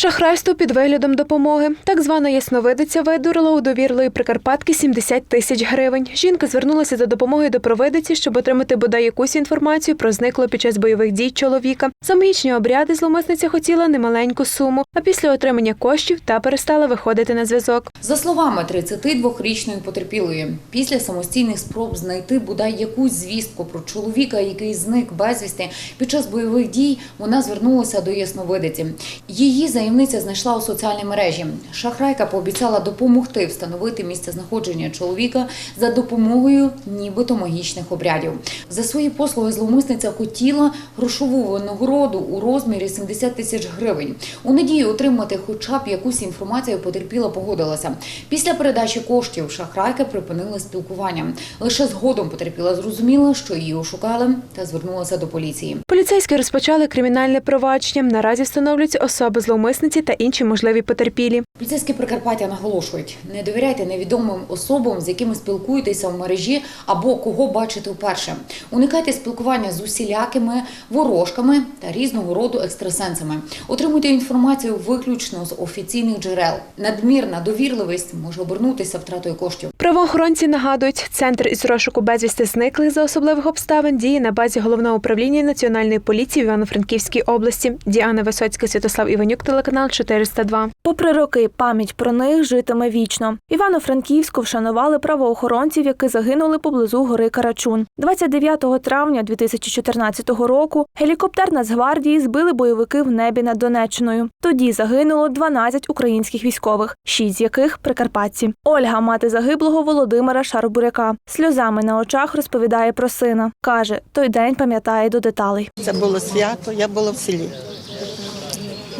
Шахрайство під виглядом допомоги. Так звана ясновидиця видурила у довірливої прикарпатки 70 тисяч гривень. Жінка звернулася за допомогою до провидиці, щоб отримати бодай якусь інформацію про зниклого під час бойових дій чоловіка. За магічні обряди зловмисниця хотіла немаленьку суму, а після отримання коштів та перестала виходити на зв'язок. За словами 32-річної потерпілої, після самостійних спроб знайти бодай якусь звістку про чоловіка, який зник безвісти під час бойових дій, вона звернулася до ясновидиці. Її заємниця знайшла у соціальній мережі. Шахрайка пообіцяла допомогти встановити місце знаходження чоловіка за допомогою нібито магічних обрядів. За свої послуги зловмисниця хотіла грошову винагороду у розмірі 70 тисяч гривень. У надії отримати хоча б якусь інформацію потерпіла погодилася. Після передачі коштів шахрайка припинила спілкування. Лише згодом потерпіла зрозуміла, що її ошукали та звернулася до поліції. Поліцейські розпочали кримінальне провадження. Наразі встановлюються особи зловмисниці та інші можливі потерпілі. Поліцейські Прикарпаття наголошують: не довіряйте невідомим особам, з якими спілкуєтеся в мережі або кого бачите вперше. Уникайте спілкування з усілякими ворожками та різного роду екстрасенсами. Отримуйте інформацію виключно з офіційних джерел. Надмірна довірливість може обернутися втратою коштів. Правоохоронці нагадують, центр із розшуку безвісти зниклих за особливих обставин діє на базі головного управління національної поліції в Івано-Франківській області. Діана Висоцька, Святослав Іванюк, телеканал 402. Попри роки, пам'ять про них житиме вічно. Івано-Франківську вшанували правоохоронців, які загинули поблизу гори Карачун. 29 травня 2014 року гелікоптер Нацгвардії збили бойовики в небі над Донеччиною. Тоді загинуло 12 українських військових, шість з яких прикарпатці. Ольга, мати загиблого Володимира Шарбуряка, сльозами на очах розповідає про сина. каже, той день пам'ятає до деталей. Це було свято, я була в селі.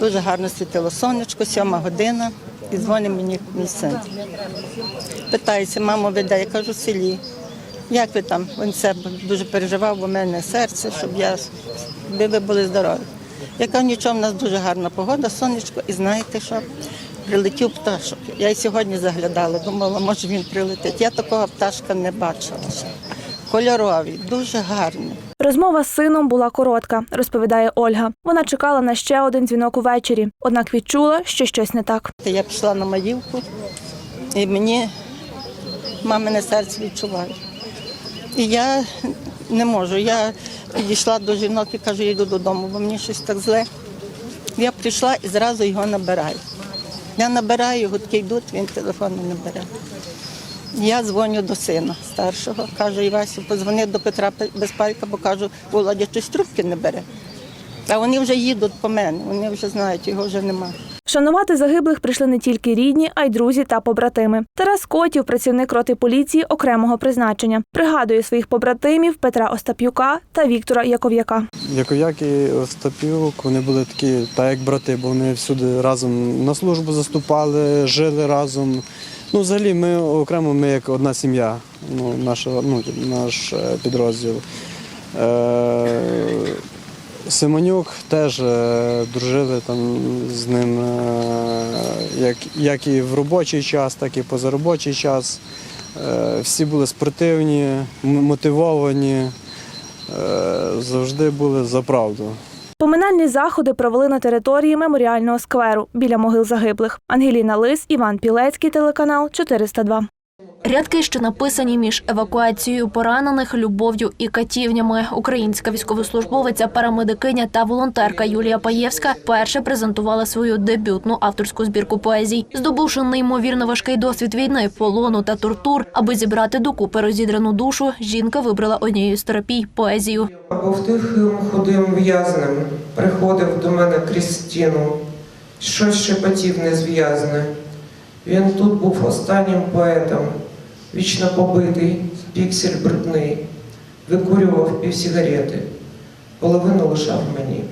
Дуже гарно світило сонечко, сьома година, і дзвонить мені мій син. Питається, мамо, ви де? Я кажу, в селі. Як ви там? Він це дуже переживав, бо в мене серце, щоб я би ви були здорові. Я кажу, нічого, в нас дуже гарна погода, сонечко, і знаєте що? Прилетів пташок. Я й сьогодні заглядала, думала, може він прилетить. Я такого пташка не бачила ще. Кольорові, дуже гарні. Розмова з сином була коротка, розповідає Ольга. Вона чекала на ще один дзвінок увечері, однак відчула, що щось не так. Я пішла на Маївку, і мені мамине серце відчуває. І я не можу. Я підійшла до жінок і кажу, я йду додому, бо мені щось так зле. Я прийшла і зразу його набираю. Я набираю, гудки йдуть, він телефон не бере. Я дзвоню до сина старшого, кажу, Івасю, позвони до Петра Безпайка, бо кажу, Володя щось трубки не бере. А вони вже їдуть по мене, вони вже знають, його вже немає. Вшанувати загиблих прийшли не тільки рідні, а й друзі та побратими. Тарас Котів, працівник роти поліції окремого призначення, пригадує своїх побратимів Петра Остап'юка та Віктора Яков'яка. Яков'як і Остапюк, вони були такі, так як брати, бо вони всюди разом на службу заступали, жили разом. Ну, взагалі, ми окремо, ми як одна сім'я, ну, наша, ну, наш е, підрозділ. Е, Симонюк теж е, дружили там з ним е, як, як і в робочий час, так і позаробочий час. Е, Всі були спортивні, мотивовані, е, завжди були за правду. Поминальні заходи провели на території меморіального скверу біля могил загиблих. Ангеліна Лис, Іван Пілецький, телеканал 402. Рядки, що написані між евакуацією поранених, любов'ю і катівнями. Українська військовослужбовиця, парамедикиня та волонтерка Юлія Паєвська перше презентувала свою дебютну авторську збірку поезій, здобувши неймовірно важкий досвід війни, полону та тортур. Аби зібрати докупи розідрану душу, жінка вибрала однією з терапій поезію. Був тихим худим в'язнем, приходив до мене крізь стіну, щось шепотів незв'язне. Він тут був останнім поетом, вічно побитий, піксель брудний, викурював півсігарети, половину лишав мені.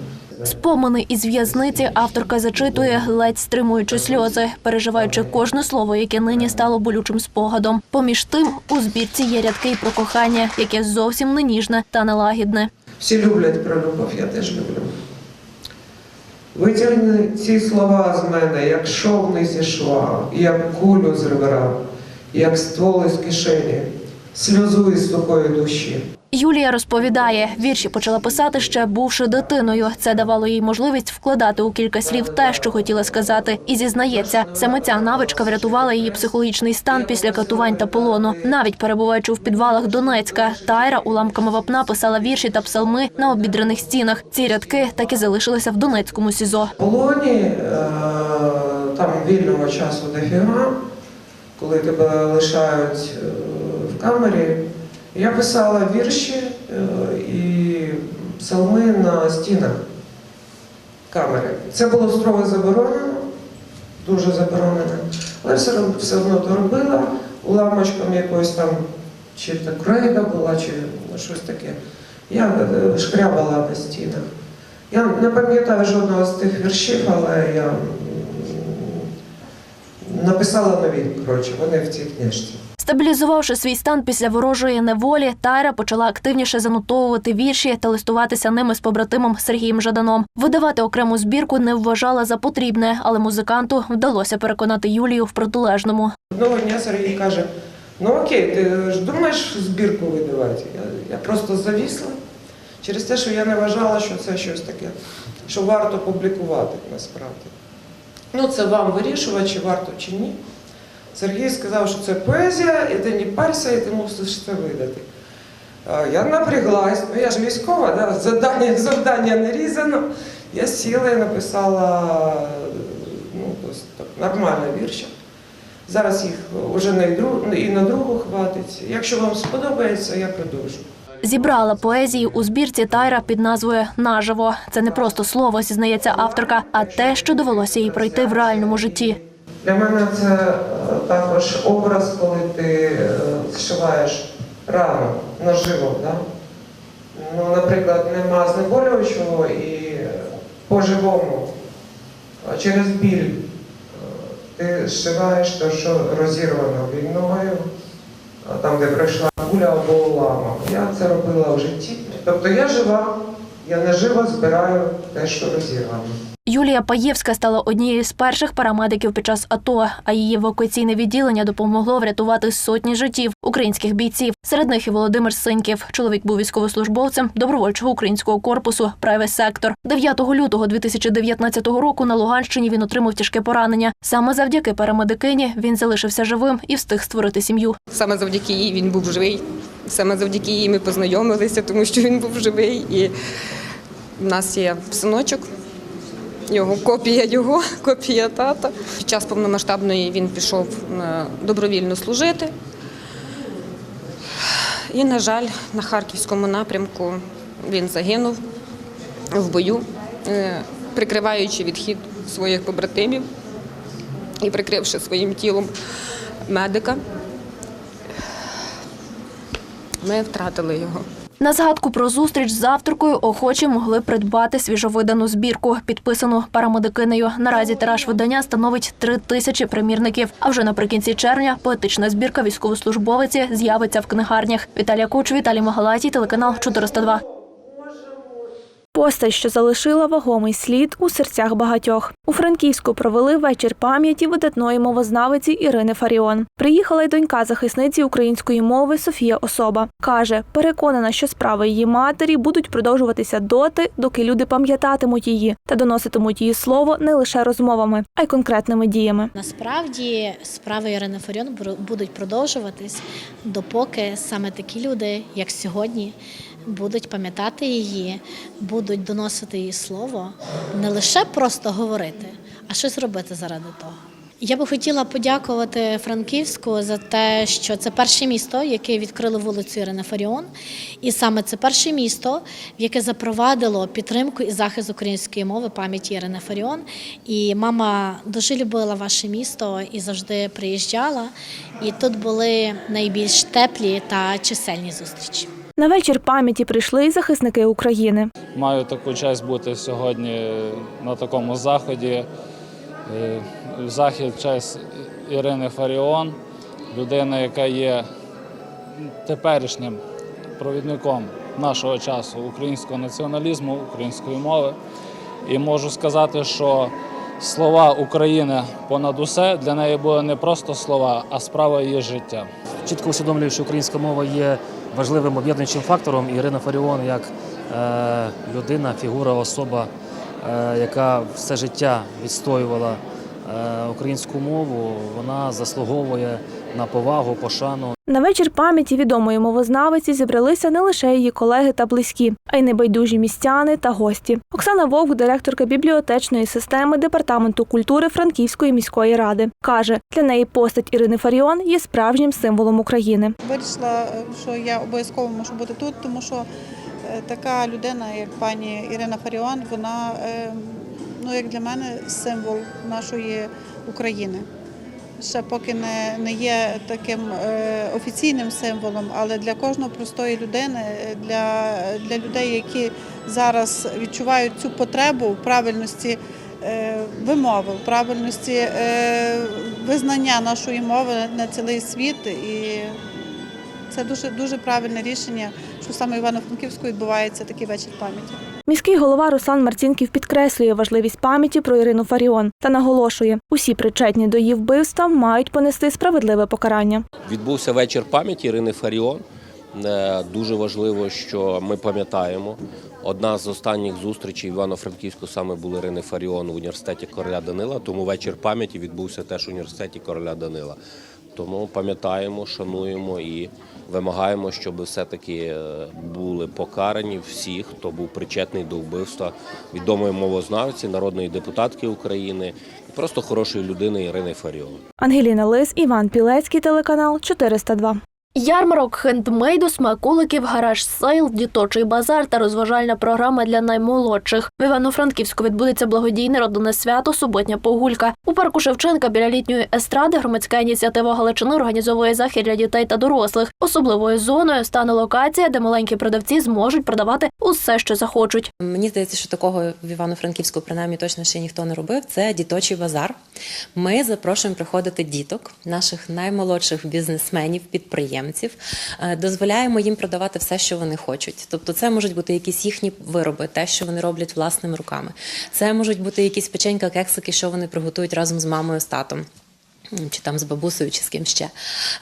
Спомини із в'язниці авторка зачитує, ледь стримуючи сльози, переживаючи кожне слово, яке нині стало болючим спогадом. Поміж тим, у збірці є рядки про кохання, яке зовсім не ніжне та нелагідне. Всі люблять про любов, я теж люблю. Витягни ці слова з мене, як шовни зійшла, як кулю з ребра, як ствол із кишені, сльозу із сухої душі. Юлія розповідає, вірші почала писати ще бувши дитиною. Це давало їй можливість вкладати у кілька слів те, що хотіла сказати, і зізнається, саме ця навичка врятувала її психологічний стан після катувань та полону. Навіть перебуваючи в підвалах Донецька, Тайра уламками вапна писала вірші та псалми на обідраних стінах. Ці рядки так і залишилися в Донецькому СІЗО. Полоні е, там вільного часу дофіга, коли тебе лишають е, в камері. Я писала вірші е, і псалми на стінах камери. Це було строго заборонено, дуже заборонено, але все, одно то робила уламочком якоїсь там, чи то крейда була, чи щось таке. Я е, шкрябала на стінах. Я не пам'ятаю жодного з тих віршів, але я написала нові, коротше, вони в цій книжці. Стабілізувавши свій стан після ворожої неволі, Тайра почала активніше занотовувати вірші та листуватися ними з побратимом Сергієм Жаданом. Видавати окрему збірку не вважала за потрібне, але музиканту вдалося переконати Юлію в протилежному. Одного дня Сергій каже: ну окей, ти ж думаєш збірку видавати? Я, просто завісла через те, що я не вважала, що це щось таке, що варто публікувати насправді. Ну, це вам вирішувати, чи варто, чи ні. Сергій сказав, що це поезія, і ти не парся, і ти мусиш це видати. Я напряглась, ну я ж військова, да? завдання, завдання не різано. Я сіла і написала ну, так, нормально вірші. Зараз їх вже на і, і на другу хватить. Якщо вам сподобається, я продовжу. Зібрала поезії у збірці Тайра під назвою Наживо. Це не просто слово, зізнається авторка, а те, що довелося їй пройти в реальному житті. Для мене це е, також образ, коли ти е, зшиваєш рану наживо. Да? Ну, наприклад, нема знеболюючого і е, по-живому, через біль ти зшиваєш те, що розірвано війною, там, де пройшла куля або уламок. Я це робила в житті. Тобто я жива, я наживо збираю те, що розірвано. Юлія Паєвська стала однією з перших парамедиків під час АТО, а її евакуаційне відділення допомогло врятувати сотні життів українських бійців. Серед них і Володимир Синьків. Чоловік був військовослужбовцем добровольчого українського корпусу Правий сектор. 9 лютого 2019 року на Луганщині він отримав тяжке поранення. Саме завдяки парамедикині він залишився живим і встиг створити сім'ю. Саме завдяки їй він був живий. Саме завдяки їй ми познайомилися, тому що він був живий. І в нас є синочок, його копія його, копія тата. Під час повномасштабної він пішов е, добровільно служити. І, на жаль, на харківському напрямку він загинув в бою, е, прикриваючи відхід своїх побратимів і прикривши своїм тілом медика. Ми втратили його. На згадку про зустріч з авторкою охочі могли придбати свіжовидану збірку, підписану парамедикинею. Наразі тираж видання становить три тисячі примірників. А вже наприкінці червня поетична збірка військовослужбовиці з'явиться в книгарнях. Віталія Куч, Віталій Магалатій, телеканал 402. Постать, що залишила вагомий слід у серцях багатьох. У Франківську провели вечір пам'яті видатної мовознавиці Ірини Фаріон. Приїхала й донька захисниці української мови Софія Особа. Каже, переконана, що справи її матері будуть продовжуватися доти, доки люди пам'ятатимуть її та доноситимуть її слово не лише розмовами, а й конкретними діями. Насправді справи Ірини Фаріон бу- будуть продовжуватись, допоки саме такі люди, як сьогодні, будуть пам'ятати її, будуть доносити її слово, не лише просто говорити, а щось робити заради того. Я би хотіла подякувати Франківську за те, що це перше місто, яке відкрило вулицю Ірини Фаріон, і саме це перше місто, в яке запровадило підтримку і захист української мови пам'яті Ірини Фаріон. І мама дуже любила ваше місто і завжди приїжджала. І тут були найбільш теплі та чисельні зустрічі. На вечір пам'яті прийшли й захисники України. Маю таку честь бути сьогодні на такому заході. Е, Захід честь Ірини Фаріон, людина, яка є теперішнім провідником нашого часу українського націоналізму, української мови. І можу сказати, що слова України понад усе для неї були не просто слова, а справа її життя. чітко усвідомлюю, що українська мова є важливим об'єднуючим фактором. Ірина Фаріон як е, людина, фігура, особа, е, яка все життя відстоювала е, українську мову, вона заслуговує на повагу, пошану. На вечір пам'яті відомої мовознавиці зібралися не лише її колеги та близькі, а й небайдужі містяни та гості. Оксана Вовк, директорка бібліотечної системи департаменту культури Франківської міської ради, каже, для неї постать Ірини Фаріон є справжнім символом України. Вирішила, е, що я обов'язково можу бути тут, тому що е, така людина, як пані Ірина Фаріон, вона е, ну, як для мене символ нашої України. Ще поки не, не є таким е, офіційним символом, але для кожної простої людини, для, для людей, які зараз відчувають цю потребу в правильності е, вимови, в правильності е, визнання нашої мови на цілий світ. І це дуже дуже правильне рішення, що саме в Івано-Франківську відбувається такий вечір пам'яті. Міський голова Руслан Марцінків підкреслює важливість пам'яті про Ірину Фаріон та наголошує, усі причетні до її вбивства мають понести справедливе покарання. Відбувся вечір пам'яті Ірини Фаріон. Е, Дуже важливо, що ми пам'ятаємо. Одна з останніх зустрічей Івано-Франківську саме була Ірини Фаріон в університеті короля Данила. Тому вечір пам'яті відбувся теж в університеті короля Данила. Тому пам'ятаємо, шануємо і вимагаємо, щоб все-таки е, були покарані всі, хто був причетний до вбивства відомої мовознавці, народної депутатки України і просто хорошої людини Ірини Фаріон. Ангеліна Лис, Іван Пілецький, телеканал 402. Ярмарок хендмейду, смаколиків, гараж сейл, діточий базар та розважальна програма для наймолодших. В Івано-Франківську відбудеться благодійне родинне свято Суботня погулька. У парку Шевченка біля літньої естради громадська ініціатива Галичини організовує захід для дітей та дорослих. Особливою зоною стане локація, де маленькі продавці зможуть продавати усе, що захочуть. Мені здається, що такого в Івано-Франківську принаймні точно ще ніхто не робив. Це діточий базар. Ми запрошуємо приходити діток, наших наймолодших бізнесменів, підприємців. Е, Дозволяємо їм продавати все, що вони хочуть. Тобто, це можуть бути якісь їхні вироби, те, що вони роблять власними руками. Це можуть бути якісь печенька, кексики, що вони приготують разом з мамою з татом. Чи там з бабусею, чи з ким ще.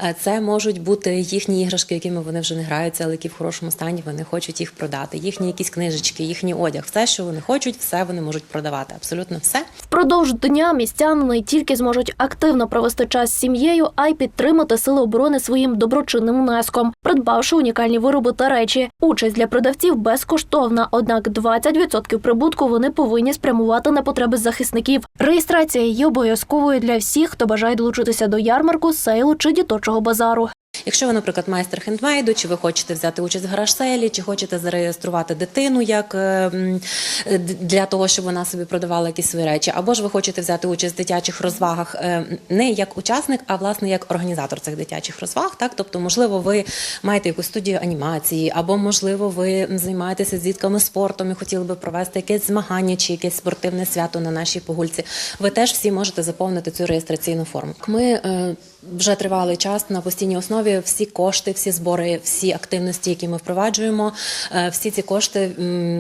Е, Це можуть бути їхні іграшки, якими вони вже не граються, але які в хорошому стані вони хочуть їх продати. Їхні якісь книжечки, їхній одяг, все, що вони хочуть, все вони можуть продавати. Абсолютно все. Впродовж дня містяни не тільки зможуть активно провести час з сім'єю, а й підтримати сили оборони своїм доброчинним внеском, придбавши унікальні вироби та речі. Участь для продавців безкоштовна, однак 20% прибутку вони повинні спрямувати на потреби захисників. Реєстрація є обов'язковою для всіх, хто бажає долучитися до ярмарку, сейлу чи діточого базару. Якщо ви, наприклад, майстер хендмейду, чи ви хочете взяти участь в гараж-селі, чи хочете зареєструвати дитину як е, м, е, д- для того, щоб вона собі продавала якісь свої речі, або ж ви хочете взяти участь в дитячих розвагах е, не як учасник, а власне як організатор цих дитячих розваг. Так, тобто, можливо, ви маєте якусь студію анімації, або можливо, ви займаєтеся з дітками спортом і хотіли би провести якесь змагання чи якесь спортивне свято на нашій погульці. Ви теж всі можете заповнити цю реєстраційну форму. Ми е, вже тривалий час на постійній основі всі кошти, всі збори, всі активності, які ми впроваджуємо, е, всі ці кошти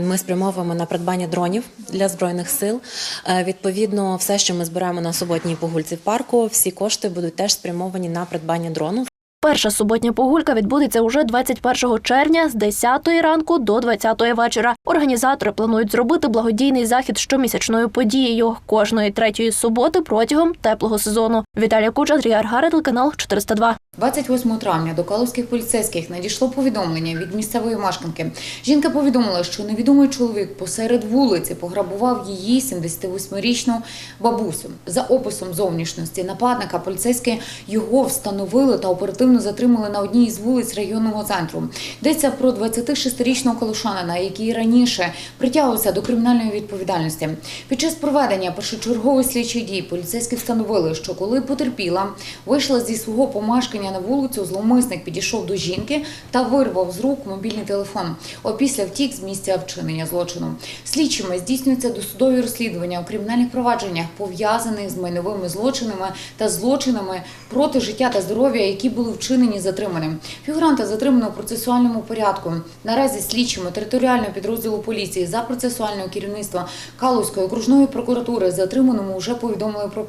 ми спрямовуємо на придбання дронів для збройних сил. Е, Відповідно, все, що ми збираємо на суботній погульці в парку, всі кошти будуть теж спрямовані на придбання дрону. Перша суботня погулька відбудеться уже 21 червня з 10 ранку до 20 вечора. Організатори планують зробити благодійний захід щомісячною подією кожної третьої суботи протягом теплого сезону. Віталія Куча, Андрій Аргари, телеканал 402. 28 травня до калузьких поліцейських надійшло повідомлення від місцевої мешканки. Жінка повідомила, що невідомий чоловік посеред вулиці пограбував її 78-річну бабусю. За описом зовнішності нападника поліцейські його встановили та оперативно затримали на одній із вулиць районного центру. Йдеться про 26-річного колошанина, який раніше притягувався до кримінальної відповідальності. Під час проведення першочергових слідчих дій поліцейські встановили, що коли потерпіла вийшла зі свого помешкання на вулицю, зловмисник підійшов до жінки та вирвав з рук мобільний телефон. Опісля втік з місця вчинення злочину. Слідчими здійснюються досудові розслідування у кримінальних провадженнях, пов'язаних з майновими злочинами та злочинами проти життя та здоров'я, які були вчинені затриманим. Фігуранта затримано у процесуальному порядку. Наразі слідчими територіального підрозділу поліції за процесуального керівництва Калузької окружної прокуратури затриманому вже повідомили про